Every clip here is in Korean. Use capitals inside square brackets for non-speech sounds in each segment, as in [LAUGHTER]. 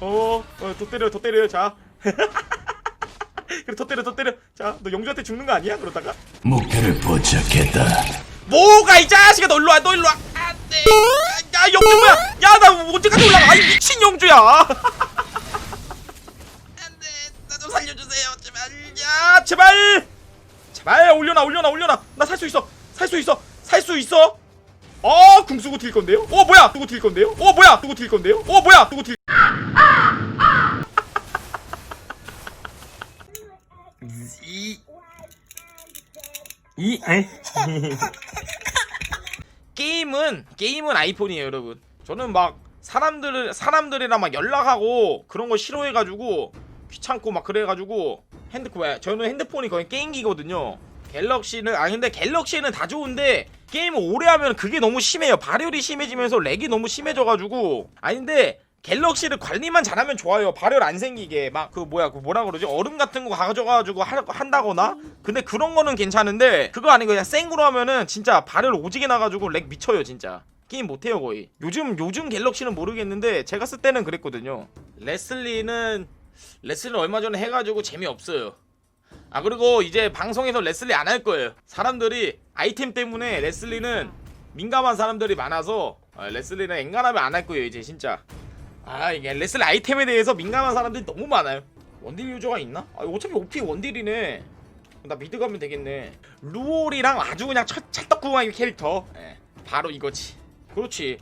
어, 어, 더 때려, 더 때려, 자. [LAUGHS] 그래, 더 때려, 더 때려. 자, 너 영주한테 죽는 거 아니야? 그러다가. 목표를 포착했다. 뭐가 이 자식아, 너 일로 와, 너 일로 와. 안 돼. 야, 영주 뭐야? 야, 나 언제까지 올라가? 아이, 미친 영주야. [LAUGHS] 안 돼. 나 좀 살려주세요. 제발. 야, 제발. 제발, 올려놔, 올려놔, 올려놔. 나 살 수 있어. 살 수 있어. 살 수 있어. 어, 궁 쓰고 튈 건데요? 어, 뭐야? 쓰고 튈 건데요? 어, 뭐야? 쓰고 튈 건데요? 어, 뭐야? 쓰고 튈 이, 이. [LAUGHS] 게임은 게임은 아이폰이에요, 여러분. 저는 막 사람들 사람들이랑 막 연락하고 그런 거 싫어해가지고 귀찮고 막 그래가지고 핸드폰 왜? 저는 핸드폰이 거의 게임기거든요. 갤럭시는 아 근데 갤럭시는 다 좋은데 게임을 오래 하면 그게 너무 심해요. 발열이 심해지면서 렉이 너무 심해져가지고 아닌데 갤럭시를 관리만 잘하면 좋아요. 발열 안 생기게 막 그 뭐야 그 뭐라 그러지 얼음 같은 거 가져가지고 하, 한다거나 근데 그런 거는 괜찮은데 그거 아니고 그냥 생으로 하면은 진짜 발열 오지게 나가지고 렉 미쳐요 진짜. 게임 못해요 거의. 요즘 요즘 갤럭시는 모르겠는데 제가 쓸 때는 그랬거든요. 레슬리는 레슬리 얼마 전에 해가지고 재미없어요. 아 그리고 이제 방송에서 레슬리 안 할 거예요. 사람들이 아이템 때문에 레슬리는 민감한 사람들이 많아서 아, 레슬리는 엔간하면 안 할 거예요 이제 진짜. 아 이게 레슬리 아이템에 대해서 민감한 사람들이 너무 많아요. 원딜 유저가 있나? 아 어차피 OP 원딜이네. 나 미드 가면 되겠네. 루올이랑 아주 그냥 첫 찰떡궁합의 캐릭터. 예, 바로 이거지. 그렇지.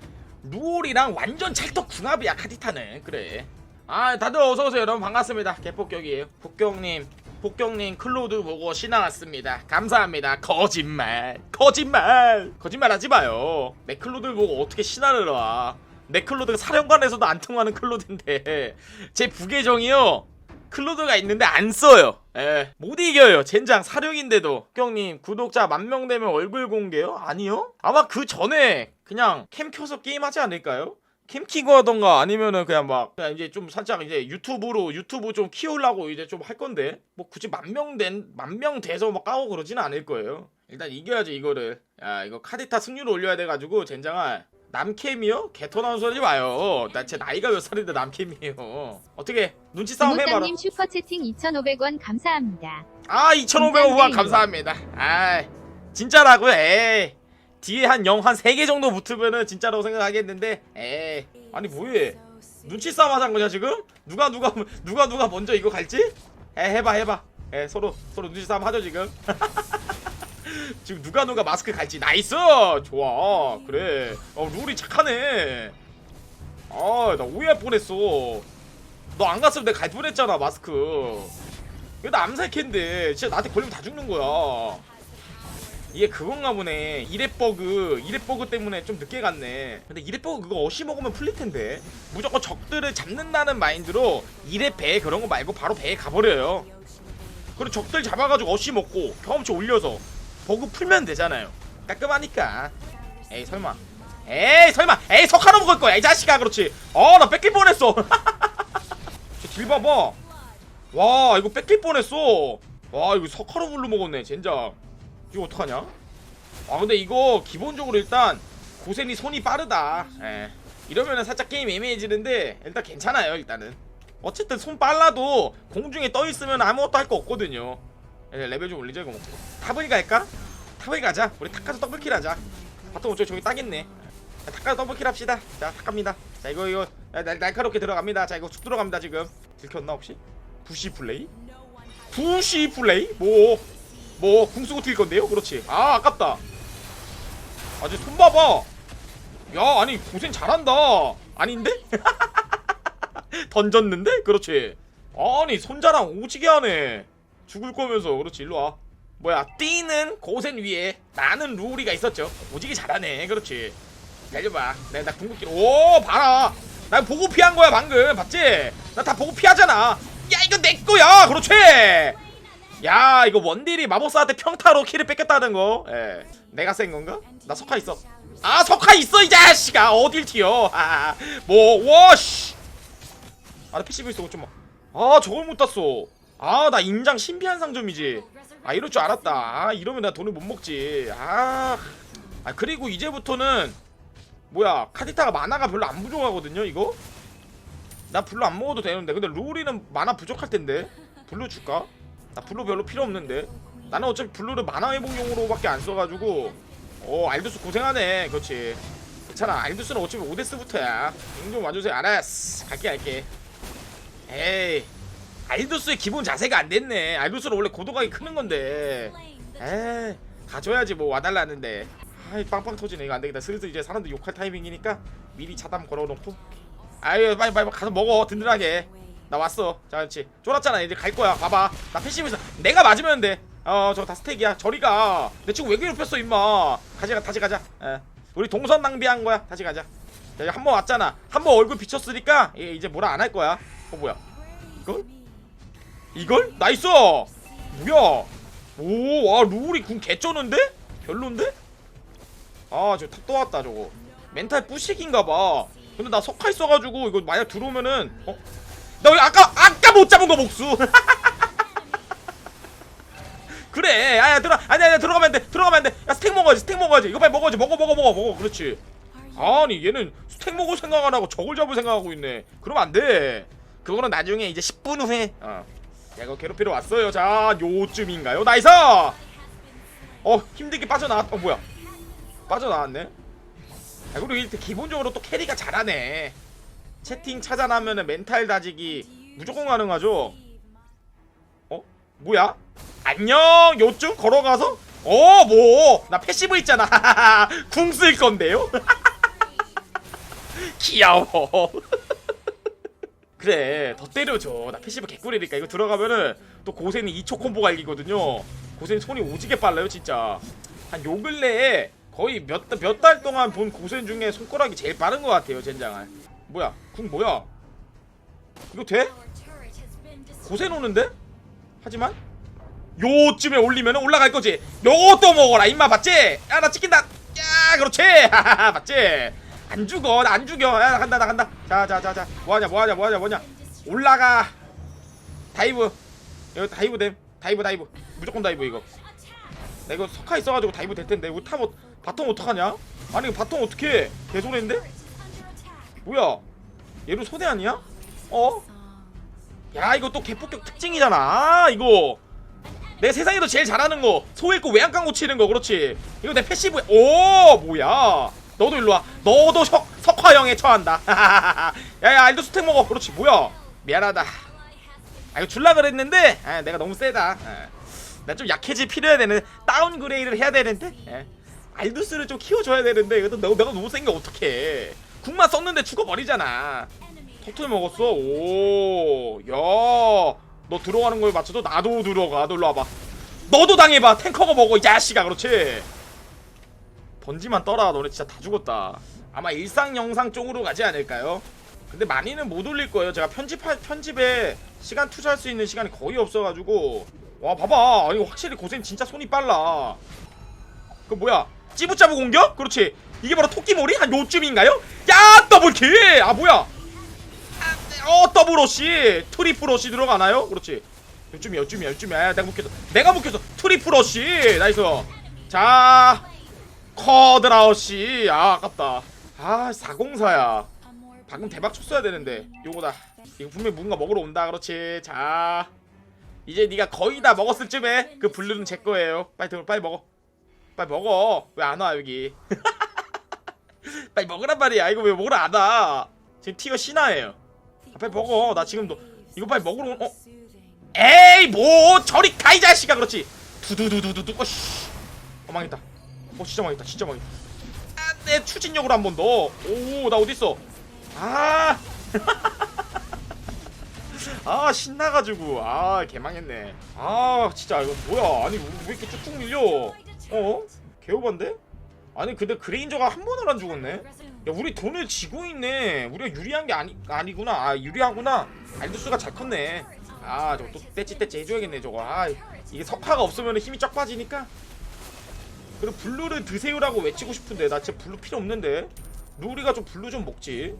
루올이랑 완전 찰떡궁합이야 카디타는. 그래. 아 다들 어서오세요 여러분 반갑습니다 개폭격이에요 폭격님 폭격님 클로드 보고 신화 왔습니다 감사합니다 거짓말 거짓말 거짓말 하지 마요 내 클로드 보고 어떻게 신화를 와 내 클로드가 사령관에서도 안 통하는 클로드인데. 제 부계정이요. 클로드가 있는데 안 써요. 예, 못 이겨요. 젠장 사령인데도. 폭격님 구독자 만 명 되면 얼굴 공개요? 아니요? 아마 그 전에 그냥 캠 켜서 게임하지 않을까요? 캠 키고 하던가 아니면은 그냥 막 그냥 이제 좀 살짝 이제 유튜브로 유튜브 좀 키우려고 이제 좀 할 건데. 뭐 굳이 만명된만 명 돼서 막 까고 그러지는 않을 거예요. 일단 이겨야죠 이거를. 야 이거 카디타 승률 올려야 돼가지고 젠장아 남캠이요? 개토 나온 소리 마요. 나 제 나이가 몇 살인데 남캠이에요. 어떻게 눈치 싸움 해봐라. 이모땅님 슈퍼 채팅 2,500원 감사합니다. 아 2,500원 후원 감사합니다. 아 진짜라고요? 에이 뒤에 한 영 한 세 개 정도 붙으면은 진짜라고 생각하겠는데 에이 아니 뭐해 눈치 싸움 하자는 거냐 지금? 누가 누가 누가 누가 먼저 이거 갈지? 에 해봐 해봐 에 서로 서로 눈치 싸움 하죠 지금 [LAUGHS] 지금 누가 누가 마스크 갈지. 나이스! 좋아. 그래. 어 룰이 착하네. 아나 오해할 뻔했어. 너 안 갔으면 내가 갈 뻔했잖아 마스크. 나 암살캔데. 진짜 나한테 걸리면 다 죽는 거야. 이게 그건가 보네. 이랩 버그. 이랩 버그 때문에 좀 늦게 갔네. 근데 이랩 버그 그거 어시 먹으면 풀릴 텐데. 무조건 적들을 잡는다는 마인드로 이랩 배 그런 거 말고 바로 배에 가버려요. 그리고 적들 잡아가지고 어시 먹고 경험치 올려서 버그 풀면 되잖아요 깔끔하니까 에이 설마 에이 설마 에이 석하로 먹을 거야 이 자식아 그렇지 어 나 뺏길 뻔했어 [LAUGHS] 딜 봐봐 와 이거 뺏길 뻔했어 와 이거 석하로 물로 먹었네 젠장 이거 어떡하냐? 아 근데 이거 기본적으로 일단 고센이 손이 빠르다. 예. 이러면은 살짝 게임 애매해지는데 일단 괜찮아요 일단은. 어쨌든 손 빨라도 공중에 떠 있으면 아무것도 할 거 없거든요. 예, 레벨 좀 올리자 이거 먹고. 타블이 갈까? 타블이 가자. 우리 탁 가서 더블킬 하자. 바텀 어차피 저기 딱있네. 자, 탁 가서 더블킬 합시다. 자, 탁 갑니다. 자, 이거 이거 날, 날카롭게 들어갑니다. 자, 이거 쑥 들어갑니다 지금. 들켰나 혹시? 부시 플레이? 부시 플레이? 뭐? 뭐 궁수고 튈 건데요? 그렇지. 아 아깝다. 아저 손 봐봐. 야 아니 고생 잘한다. 아닌데? [LAUGHS] 던졌는데? 그렇지. 아니 손자랑 오지게 하네. 죽을 거면서 그렇지 일로 와. 뭐야 뛰는 고센 위에 나는 루리가 있었죠. 오지게 잘하네. 그렇지. 달려봐. 내가 나 궁극기. 오 봐라. 나 보고 피한 거야 방금. 봤지? 나 다 보고 피하잖아. 야 이거 내 거야. 그렇지. 야 이거 원딜이 마법사한테 평타로 키를 뺏겼다는 거 예. 내가 센 건가? 나 석화 있어 아 석화 있어 이 자식아 어딜 튀어 아뭐 와씨 아나 PCV 있어 좀아 저걸 못 땄어 아 나 인장 신비한 상점이지. 아 이럴 줄 알았다. 아 이러면 나 돈을 못 먹지. 아, 아 그리고 이제부터는 뭐야 카디타가 만화가 별로 안 부족하거든요 이거? 나 블루 안 먹어도 되는데. 근데 루리는 만화 부족할 텐데. 블루 줄까? 나 블루 별로 필요 없는데. 나는 어차피 블루를 만화 회복용으로밖에 안 써가지고. 어 알두스 고생하네. 그렇지. 괜찮아. 알두스는 어차피 오데스부터야. 좀 와주세요. 알았어. 갈게 갈게. 에이 알두스의 기본 자세가 안 됐네. 알두스는 원래 고도각이 크는 건데. 에이 가져야지 뭐 와달라는데. 아이 빵빵 터지네. 이거 안 되겠다. 슬슬 이제 사람들 욕할 타이밍이니까 미리 차담 걸어놓고. 아유 빨리 빨리 가서 먹어. 든든하게. 나 왔어. 자 그렇지. 쫄았잖아. 이제 갈 거야. 봐봐. 나 패시브에서 내가 맞으면 돼 어 저거 다 스택이야. 저리가. 내 친구 왜 괴롭혔어 임마. 가자 다시 가자. 예. 우리 동선 낭비한 거야. 다시 가자. 한 번 왔잖아. 한 번 얼굴 비쳤으니까 얘 이제 뭐라 안 할 거야. 어 뭐야? 이걸? 이걸? 나이스! 뭐야? 오와 룰이 궁 개쩌는데? 별론데? 아 저거 탑또 왔다 저거. 멘탈 뿌식인가봐. 근데 나 석화 있어가지고 이거 만약 들어오면은 어? 나왜 아까 아까 못 잡은 거 목수! [LAUGHS] 그래. 야야 들어 아니 아니 들어가면 안 돼 들어가면 안 돼. 야 스택 먹어야지 스택 먹어야지. 이거 빨리 먹어야지. 먹어 먹어 먹어 먹어. 그렇지. 아니 얘는 스택 먹을 생각 안 하고 저걸 잡을 생각하고 있네. 그러면 안돼. 그거는 나중에 이제 10분 후에 어. 야 이거 괴롭히러 왔어요. 자 요쯤인가요? 나이스! 어 힘들게 빠져나왔 어 뭐야? 빠져나왔네? 아 그리고 이렇게 기본적으로 또 캐리가 잘하네. 채팅 찾아나면은 멘탈 다지기 무조건 가능하죠? 어? 뭐야? 안녕! 요쯤 걸어가서? 어 뭐? 나 패시브 있잖아. [LAUGHS] 궁 쓸 건데요? [LAUGHS] 귀여워 그래 더 때려줘 나 패시브 개꿀이니까 이거 들어가면은 또 고센이 2초 콤보 갈기거든요 고센 손이 오지게 빨라요 진짜 한 요 근래에 거의 몇몇달 동안 본 고센 중에 손가락이 제일 빠른 것 같아요 젠장할 뭐야 궁 뭐야 이거 돼? 고센 오는데? 하지만 요쯤에 올리면 올라갈 거지 요것도 먹어라 임마 봤지? 야 나 찍힌다 야 그렇지 [LAUGHS] 하하하 맞지? 안 죽어. 나 안 죽여. 야나 간다 나 간다. 자자자자. 뭐하냐 뭐하냐 뭐하냐 뭐냐. 올라가. 다이브. 여기 다이브 됨. 다이브 다이브. 무조건 다이브 이거. 나 이거 석화 있어가지고 다이브 될 텐데. 우리 탑 어, 바텀 어떡하냐? 아니 이거 바텀 어떻게 개소리인데? 뭐야? 얘로 소대 아니야? 어? 야 이거 또 개폭격 특징이잖아. 아, 이거. 내 세상에서 제일 잘하는 거. 소일고 외양간 고치는 거. 그렇지. 이거 내 패시브. 오 뭐야 너도 일로 와. 너도 석, 석화형에 처한다. [LAUGHS] 야야 알도 스택 먹어. 그렇지 뭐야? 미안하다. 아 이거 줄라 그랬는데? 아, 내가 너무 세다. 아, 나좀 약해질 필요해야 되는 다운 그레이드를 해야 되는데? 예. 알두스를 좀 키워줘야 되는데 이것도 내가, 내가 너무 센게 어떡해. 국만 썼는데 죽어버리잖아. 턱틀 먹었어? 오야너 들어가는 거에 맞춰도 나도 들어가. 너 일로 와봐. 너도 당해봐. 탱커가 먹어 이 자식아. 그렇지 번지만 떠라. 너네 진짜 다 죽었다. 아마 일상 영상 쪽으로 가지 않을까요? 근데 많이는 못 올릴 거예요. 제가 편집 편집에 시간 투자할 수 있는 시간이 거의 없어가지고. 와 봐봐. 이거 확실히 고생 진짜 손이 빨라. 그 뭐야? 찌부짜부 공격? 그렇지. 이게 바로 토끼몰이? 한 요쯤인가요? 야 더블킬! 아 뭐야? 아, 어 더블러시! 트리플러시 들어가나요? 그렇지. 요쯤이야 요쯤이야 요쯤이야. 야, 내가 묶였어 내가 묶였어 트리플러시! 나이스. 자 커드라우시. 아 아깝다. 아 404야. 방금 대박 쳤어야 되는데. 요거다. 이거 분명히 뭔가 먹으러 온다. 그렇지. 자. 이제 네가 거의 다 먹었을 쯤에 그 블루는 제 거예요. 빨리 들 빨리 먹어. 빨리 먹어. 왜 안 와 여기? [LAUGHS] 빨리 먹으란 말이야. 이거 왜 먹으러 안 와? 지금 티가 신화예요. 아, 빨리 먹어. 나 지금 너 이거 빨리 먹으러 온- 어? 에이 뭐? 저리 가이 자식아. 그렇지. 두두두두두두. 어씨. 어 망했다 어 진짜 망했다 진짜 망했다. 아내 추진력으로 한 번 더. 오 나 어딨어? 아. [LAUGHS] 아 신나가지고. 아 개망했네. 아 진짜 이거 뭐야? 아니 왜 이렇게 쭉쭉 밀려? 어? 개오반데? 아니 근데 그레인저가 한 번을 안 죽었네? 야 우리 돈을 지고 있네. 우리가 유리한 게 아니, 아니구나. 아 유리하구나. 알두스가 잘 컸네. 아 저거 또 떼찌떼찌 해줘야겠네 저거. 아 이게 석화가 없으면 힘이 쫙 빠지니까 그리고 블루를 드세요라고 외치고 싶은데 나 진짜 블루 필요 없는데 루리가 좀 블루 좀 먹지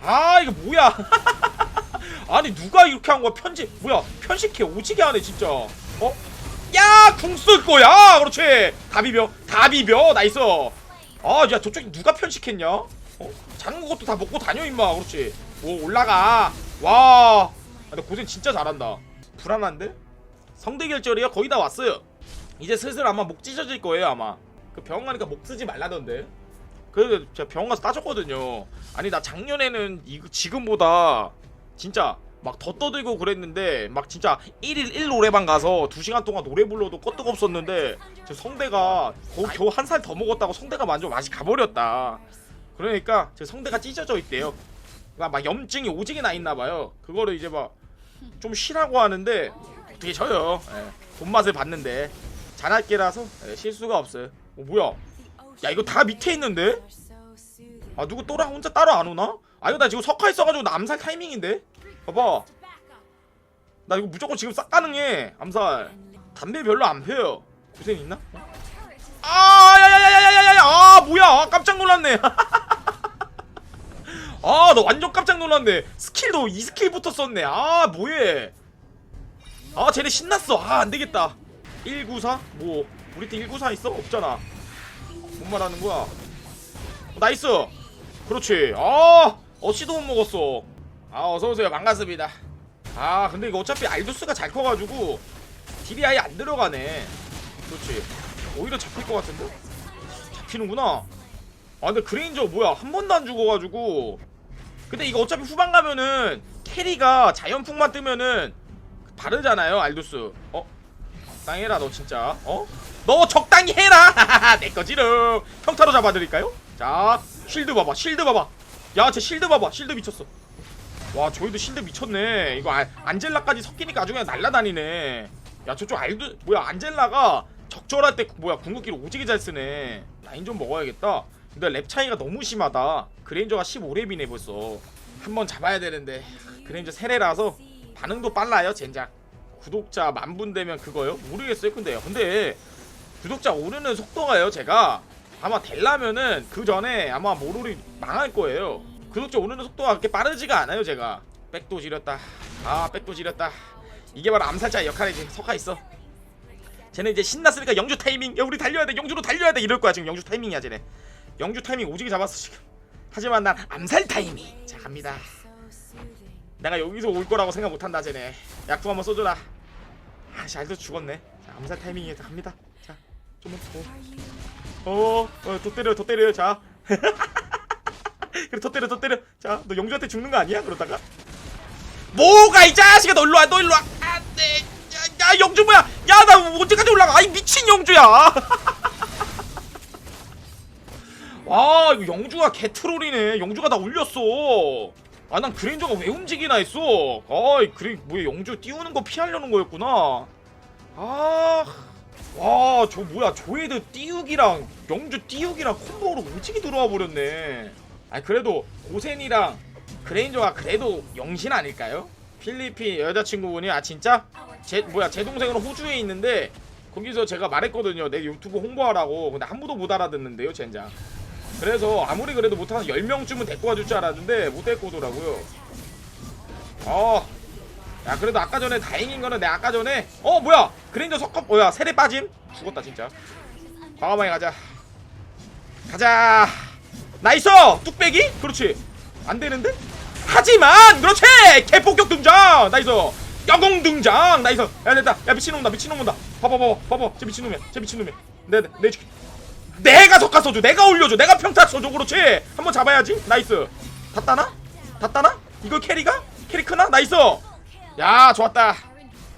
아 이거 뭐야 [LAUGHS] 아니 누가 이렇게 한 거야 편집 뭐야 편식해 오지게 하네 진짜 어? 야! 궁 쓸 거야! 그렇지! 다 비벼! 다 비벼! 나이스! 아, 야, 저쪽에 누가 편식했냐? 어? 자는 것도 다 먹고 다녀 임마 그렇지 오 올라가 와 아, 근데 고생 진짜 잘한다 불안한데? 성대 결절이요? 거의 다 왔어요 이제 슬슬 아마 목 찢어질 거예요 아마. 그 병원 가니까 목 쓰지 말라던데. 그래서 제가 병원 가서 따졌거든요. 아니 나 작년에는 이거 지금보다 진짜 막 더 떠들고 그랬는데 막 진짜 1일 1 노래방 가서 2시간 동안 노래 불러도 껐떡 없었는데 제 성대가 겨우, 한 살 더 먹었다고 성대가 완전 맛이 가버렸다. 그러니까 제 성대가 찢어져 있대요. 그러니까 막 염증이 오지게 나 있나 봐요. 그거를 이제 막 좀 쉬라고 하는데 어떻게 져요? 예, 돈맛을 봤는데 예, 실수가 없어요. 어 뭐야? 야 이거 다 밑에 있는데? 아 누구 또랑 혼자 따로 안 오나? 아 이거 나 지금 석화 있어가지고 나 암살 타이밍인데? 봐봐. 나 이거 무조건 지금 싹 가능해 암살. 담배 별로 안 펴요. 고생 있나? 아 야야야야야야야. 아 뭐야? 아, 깜짝 놀랐네. [LAUGHS] 아나 완전 깜짝 놀랐네. 스킬도 이 스킬부터 썼네. 아 뭐해? 아 쟤네 신났어. 아 안되겠다 194? 뭐 우리 팀 194 있어? 없잖아. 뭔 말하는 거야? 어, 나이스! 그렇지. 아 어시도 못 먹었어. 아 어서오세요. 반갑습니다. 아 근데 이거 어차피 알두스가 잘 커가지고 딜이 아예 안 들어가네. 그렇지. 오히려 잡힐 것 같은데? 잡히는구나. 아 근데 그레인저 뭐야? 한 번도 안 죽어가지고. 근데 이거 어차피 후반 가면은 캐리가 자연풍만 뜨면은 다르잖아요 알두스. 어? 적당히 해라 너 진짜. 어? 너 적당히 해라! [LAUGHS] 내 거지롱! 평타로 잡아드릴까요? 자 쉴드 봐봐 쉴드 봐봐. 야제 쉴드 봐봐. 쉴드 미쳤어. 와 저희도 실드 미쳤네. 이거 아, 안젤라까지 섞이니까 아주 그냥 날라다니네. 야 저쪽 알도 뭐야 안젤라가 적절할 때 뭐야 궁극기를 오지게 잘 쓰네. 라인 좀 먹어야겠다. 근데 랩 차이가 너무 심하다. 그레인저가 15랩이네 벌써. 한 번 잡아야 되는데 그레인저 세례라서 반응도 빨라요 젠장 구독자 만 분 되면 그거요? 모르겠어요. 근데요 근데 구독자 오르는 속도가요 제가. 아마 될라면은 그 전에 아마 모롤이 망할 거예요. 구독자 오르는 속도가 그렇게 빠르지가 않아요 제가. 백도 지렸다. 아 백도 지렸다. 이게 바로 암살자의 역할이지. 석화 있어. 쟤네 이제 신났으니까 영주 타이밍. 야 우리 달려야 돼. 영주로 달려야 돼. 이럴 거야 지금. 영주 타이밍이야 쟤네. 영주 타이밍 오지게 잡았어 지금. 하지만 난 암살 타이밍. 자 갑니다. 내가 여기서 올 거라고 생각 못한다 쟤네. 약품 한번 써줘라 아씨 알도 죽었네 자 암살 타이밍에 갑니다 자 좀만 더 어, 어, 더 때려, 더 때려요, 자. [LAUGHS] 그래, 더 때려, 더 때려. 자, 너 영주한테 죽는 거 아니야? 그러다가. 뭐가, 이 자식아, 너 일로 와, 너 일로 와. 안 돼. 야, 야, 영주 뭐야? 야, 나 언제까지 올라가? 아이, 미친 영주야. [LAUGHS] 와, 이거 영주가 개트롤이네. 영주가 다 올렸어. 아, 난 그레인저가 왜 움직이나 했어. 아이, 그래, 뭐야, 영주 띄우는 거 피하려는 거였구나. 아. 와, 저 뭐야, 조에드 띄우기랑 영주 띄우기랑 콤보로 오지게 들어와 버렸네. 아, 그래도 고센이랑 그레인저가 그래도 영신 아닐까요? 필리핀 여자친구분이 아 진짜 제 뭐야 제 동생은 호주에 있는데 거기서 제가 말했거든요. 내 유튜브 홍보하라고. 근데 한 분도 못 알아듣는데요, 젠장. 그래서 아무리 그래도 못하는 10명쯤은 데리고 와줄 줄 알았는데 못 데리고 오더라고요. 어, 야 그래도 아까 전에 다행인 거는 내가 아까 전에 어 뭐야? 그랜저 석컵 뭐야 세례 빠짐? 죽었다 진짜. 과감하게 가자. 가자. 나이스! 뚝배기? 그렇지. 안 되는데? 하지만 그렇지! 개폭격 등장! 나이스! 영웅 등장! 나이스! 야 됐다. 야 미친놈 온다 미친놈 온다. 봐봐 봐봐 봐봐. 쟤 미친놈이야. 쟤 미친놈이야. 내내 내, 내가 석가 써줘. 내가 올려줘. 내가 평타 써줘. 그렇지. 한번 잡아야지. 나이스. 다 따나? 다 따나? 이거 캐리가? 캐리 크나? 나이스. 야 좋았다.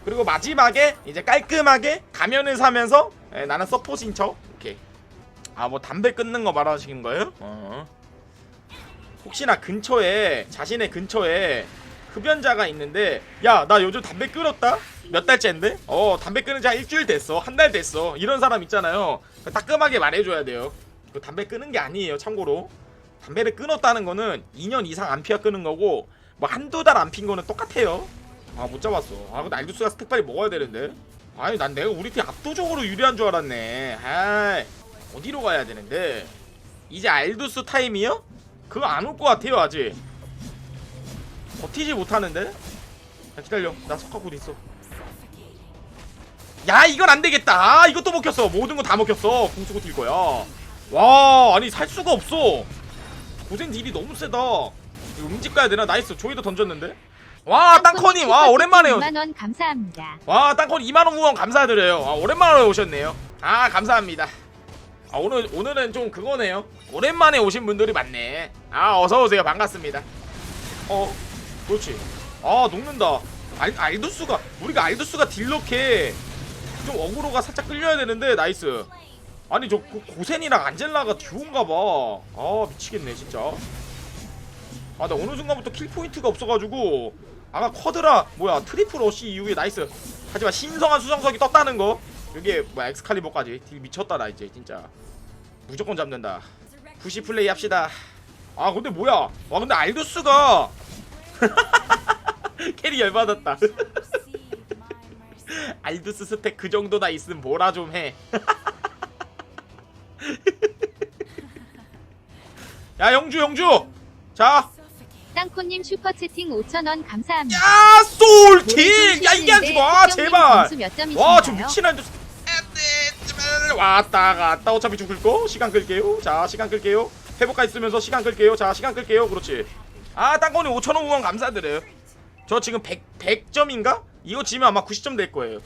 그리고 마지막에 이제 깔끔하게 가면을 사면서 에, 나는 서포신 척. 오케이. 아 뭐 담배 끊는 거 말하시는 거예요? 어. 혹시나 근처에 자신의 근처에 흡연자가 있는데 야 나 요즘 담배 끊었다? 몇 달째인데? 어 담배 끊은 지 한 일주일 됐어. 한 달 됐어. 이런 사람 있잖아요 따끔하게 말해줘야 돼요. 그 담배 끊은 게 아니에요 참고로. 담배를 끊었다는 거는 2년 이상 안 피워 끊은 거고 뭐 한두 달 안 핀 거는 똑같아요. 아 못 잡았어. 아 근데 알두스가 스택 빨리 먹어야 되는데. 아니 난 내가 우리 팀 압도적으로 유리한 줄 알았네. 아이 어디로 가야 되는데? 이제 알두스 타임이요? 그거 안 올 것 같아요 아직. 버티지 못하는데? 야 기다려. 나 석화곧 있어 야 이건 안 되겠다. 아, 이것도 먹혔어. 모든 거 다 먹혔어. 공수고 뛸 거야. 와 아니 살 수가 없어. 고생 딜이 너무 세다. 음집 가야 되나? 나이스. 조이도 던졌는데? 와 땅커님 와 오랜만에요 2만원. 감사합니다. 와 땅콩 2만원 후원 감사드려요. 아, 오랜만에 오셨네요. 아 감사합니다. 아 오늘 오늘은 좀 그거네요. 오랜만에 오신 분들이 많네. 아 어서오세요. 반갑습니다. 어 그렇지. 아 녹는다. 알, 알두스가 우리가 알두스가 딜러케 좀 어그로가 살짝 끌려야 되는데 나이스. 아니 저 고- 고센이랑 안젤라가 듀오인가봐. 아 미치겠네 진짜. 아 나 어느 순간부터 킬 포인트가 없어가지고 아까 쿼드라 뭐야 트리플 러시 이후에 나이스. 하지만 신성한 수성석이 떴다는 거. 여기에 뭐야 엑스칼리버까지. 딜 미쳤다 나 이제 진짜. 무조건 잡는다. 부시 플레이 합시다. 아 근데 뭐야? 와 근데 알두스가 [LAUGHS] 캐리 열받았다 [LAUGHS] 알두스 스택 그 정도나 있으면 뭐라 좀 해 [LAUGHS] 야 영주 영주 자 땅코님 슈퍼채팅 5천원 감사합니다. 야, 솔킬! 야, 이게 안 죽어! 제발! 점수 몇 와, 저 점이신가요? 미친 제발! 왔다 갔다 어차피 죽을 거. 시간 끌게요. 자, 시간 끌게요. 회복가 있으면서 시간 끌게요. 자, 시간 끌게요. 그렇지. 아, 땅콩이 5,000원 후원 감사드려요. 저 지금 100, 100점인가? 이거 지면 아마 90점 될 거예요.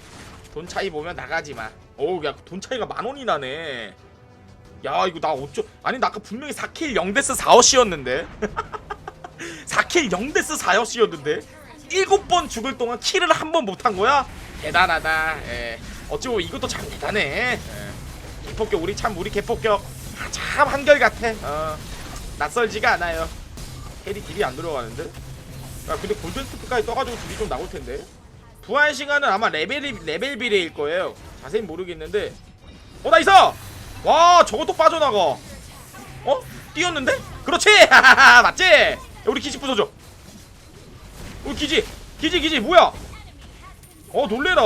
돈 차이 보면 나가지 마. 어우, 야, 돈 차이가 만 원이 나네. 야, 이거 나 어쩌... 아니, 나 아까 분명히 4킬 0데스 4어시였는데. 4킬 [LAUGHS] 0데스 4였이었는데 7번 죽을 동안 킬을 한 번 못한 거야? 대단하다 예. 어찌 보면 이것도 참 대단해 예. 개폭격 우리 참 우리 개폭격 아, 참 한결같아 어. 낯설지가 않아요 캐리 딜이 안 들어가는데 야 근데 골든 스프까지 떠가지고 딜이 좀 나올 텐데 부활 시간은 아마 레벨 레벨 비례일 거예요 자세히 모르겠는데 어 나이스 와 저것도 빠져나가 어? 뛰었는데? 그렇지! [LAUGHS] 맞지? 야, 우리 기지 부숴줘 우리 기지 기지 기지 뭐야 어 놀래라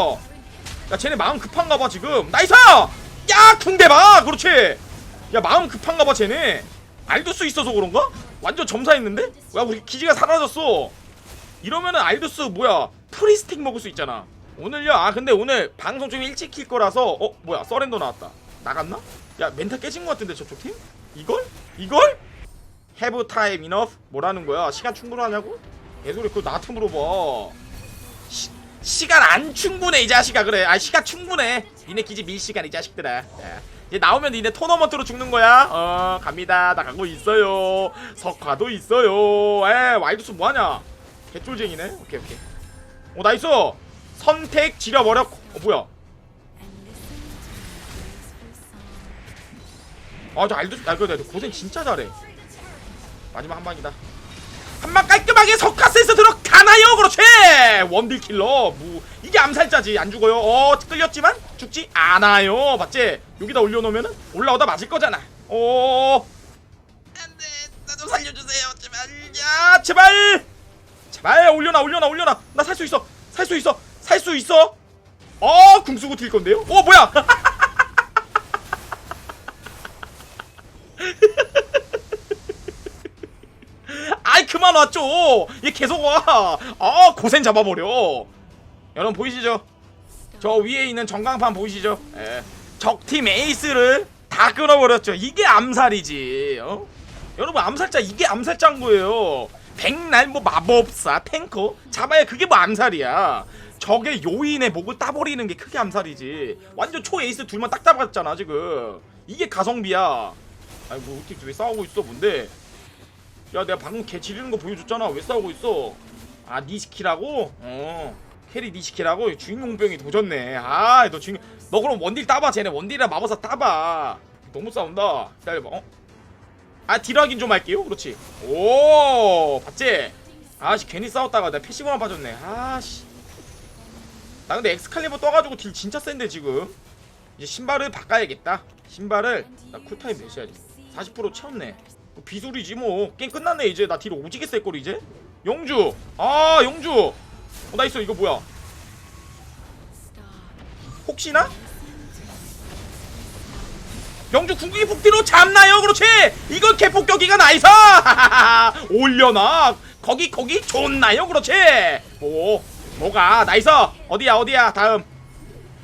야 쟤네 마음 급한가봐 지금 나이스! 야 궁대봐 그렇지 야 마음 급한가봐 쟤네 알두스 있어서 그런가? 완전 점사했는데? 야 우리 기지가 사라졌어 이러면은 알두스 뭐야 프리스틱 먹을 수 있잖아. 오늘요? 아 근데 오늘 방송 좀 일찍 킬 거라서 어 뭐야 서렌더 나왔다. 나갔나? 야 멘탈 깨진 것 같은데 저쪽 팀? 이걸? 이걸? have time enough? 뭐라는 거야? 시간 충분하냐고? 예소리 그거 나한테 물어봐. 시, 시간 안 충분해 이 자식아. 그래. 아 시간 충분해. 니네 기지 밀 시간 이 자식들아. 야, 이제 나오면 니네 토너먼트로 죽는 거야. 어 갑니다. 나가고 있어요. 석화도 있어요. 에 와이드스 뭐하냐? 개쫄쟁이네. 오케이 오케이 오 나이스! 선택 지려버려. 어 뭐야? 아저 알도 아 그래 고생 진짜 잘해. 마지막 한 방이다. 한 방 깔끔하게 석가스에서 들어가나요? 그렇지! 원딜 킬러. 무 이게 암살자지. 안 죽어요. 어 끌렸지만 죽지 않아요. 봤지? 여기다 올려놓으면은 올라오다 맞을 거잖아. 어. 안돼. 나 좀 살려주세요. 제발. 야 제발 제발 올려놔 올려놔 올려놔. 나 살 수 있어. 살 수 있어. 살 수 있어. 어 궁수고 튈 건데요? 어 뭐야? [LAUGHS] 아이 그만 왔죠 얘 계속 와아 고센 잡아버려. 여러분 보이시죠? 저 위에 있는 전광판 보이시죠? 예. 적팀 에이스를 다 끊어버렸죠. 이게 암살이지 어? 여러분 암살자 이게 암살자인 거예요 백날 뭐 마법사 탱커? 잡아야 그게 뭐 암살이야. 적의 요인의 목을 따버리는 게 크게 암살이지. 완전 초 에이스 둘만 딱 잡았잖아 지금. 이게 가성비야. 아니 뭐 어떻게 왜 싸우고 있어 뭔데? 야 내가 방금 개 지르는 거 보여줬잖아. 왜 싸우고 있어? 아 니시키라고? 어. 캐리 니시키라고? 주인공병이 도졌네. 아 너 주인 너 그럼 원딜 따봐 쟤네. 원딜이랑 마법사 따봐. 너무 싸운다. 기다려봐 어? 아 딜하긴 좀 할게요. 그렇지. 오 봤지? 아씨 괜히 싸웠다가 내가 패시브만 빠졌네. 아씨. 나 근데 엑스칼리버 떠가지고 딜 진짜 센데 지금. 이제 신발을 바꿔야겠다. 신발을 나 쿨타임 몇이야지. 40% 채웠네. 뭐 비소리지 뭐. 게임 끝났네 이제. 나 딜 오지게 셀걸 이제. 영주. 아 영주. 어, 나 있어 이거 뭐야? 혹시나 영주 궁극기 폭디로 잡나요? 그렇지. 이건 개폭격기가 나이스 [LAUGHS] 올려놔. 거기 거기 좋나요? 그렇지. 뭐 뭐가? 나이스. 어디야 어디야? 다음.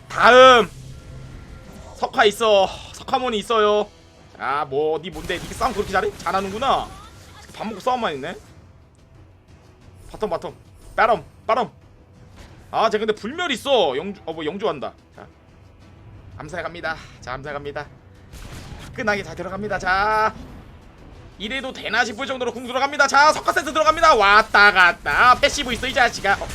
다음. 석화 있어. 석화몬이 있어요. 아뭐 어디 뭔데? 니가 싸움 그렇게 잘해? 잘하는구나. 밥 먹고 싸움만 있네. 바텀 바텀. 빠럼 빠럼 아쟤 근데 불멸 있어. 영주 어 뭐 영주한다. 자 암살 갑니다. 자 암살 갑니다 화끈하게 잘 들어갑니다. 자 이래도 되나 싶을 정도로 궁 들어갑니다. 자 석가 세트 들어갑니다. 왔다 갔다. 패시브 있어 이 자식아. 어.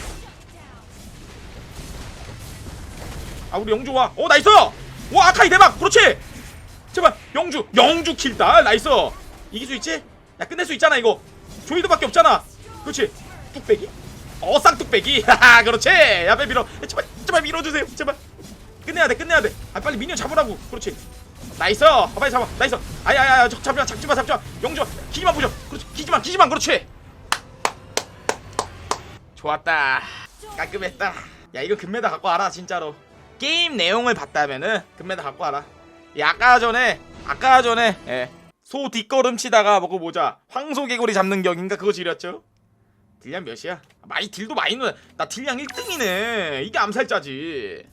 아 우리 영주 와어 나이스! 와 아카이 대박! 그렇지! 제발 영주 영주 킬다. 나이스! 이길 수 있지? 야 끝낼 수 있잖아 이거. 조이드밖에 없잖아. 그렇지? 뚝배기? 어 쌍뚝배기. [LAUGHS] 하하 그렇지! 야 빨리 밀어. 제발 제발 밀어주세요. 제발. 끝내야 돼 끝내야 돼아 빨리 미니언 잡으라고. 그렇지 나이스! 아, 빨리 잡아. 나이스! 아야야야 잡지마 잡지마 잡지마. 영주 기지만 보죠 그렇지 기지만 기지만 그렇지. 좋았다. 깔끔했다. 야 이거 금메달 갖고 와라 진짜로. 게임 내용을 봤다면은 금메달 갖고 와라. 이 아까 전에 아까 전에 예, 소 뒷걸음 치다가 먹고 보자. 황소개구리 잡는 격인가? 그거 지렸죠? 딜량 몇이야? 많이 딜도 많이 넣어. 나 딜량 1등이네. 이게 암살자지